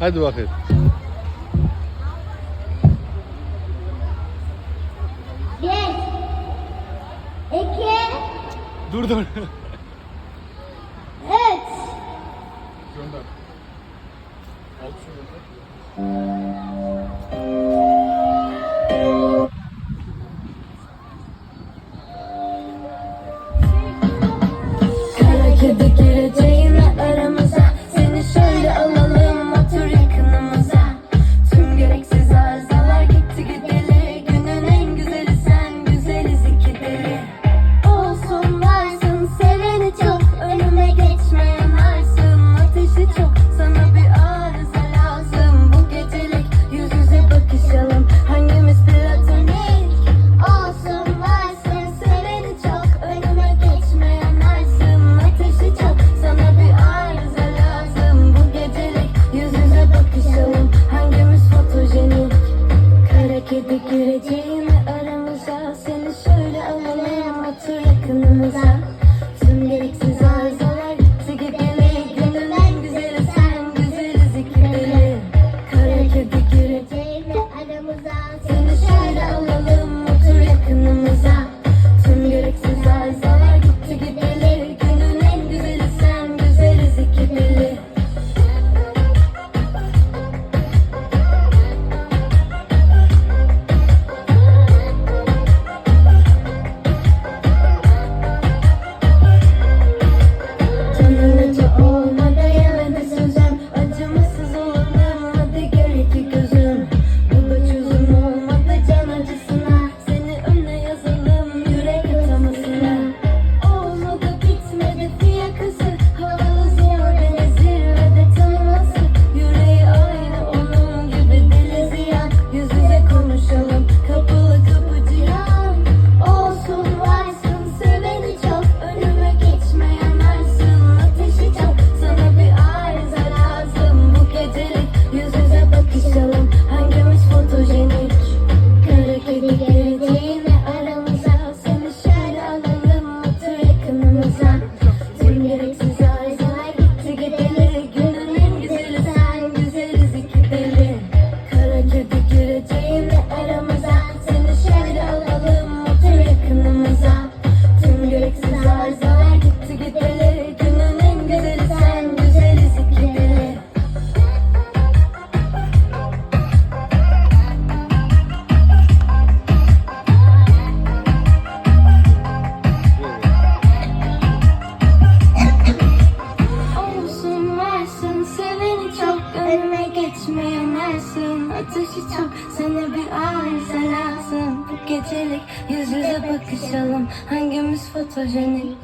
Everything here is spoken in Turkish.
Hadi bakayım. Bir, iki, Dur dur. üç. Gönder. Al şunu. Kara kedi Gidip gireceğim aramıza Seni şöyle alalım. Otur yakınımıza in the massage. geçme Ateşi çok seni bir ağır salasın. Bu gecelik yüz yüze bakışalım. Hangimiz fotojenik?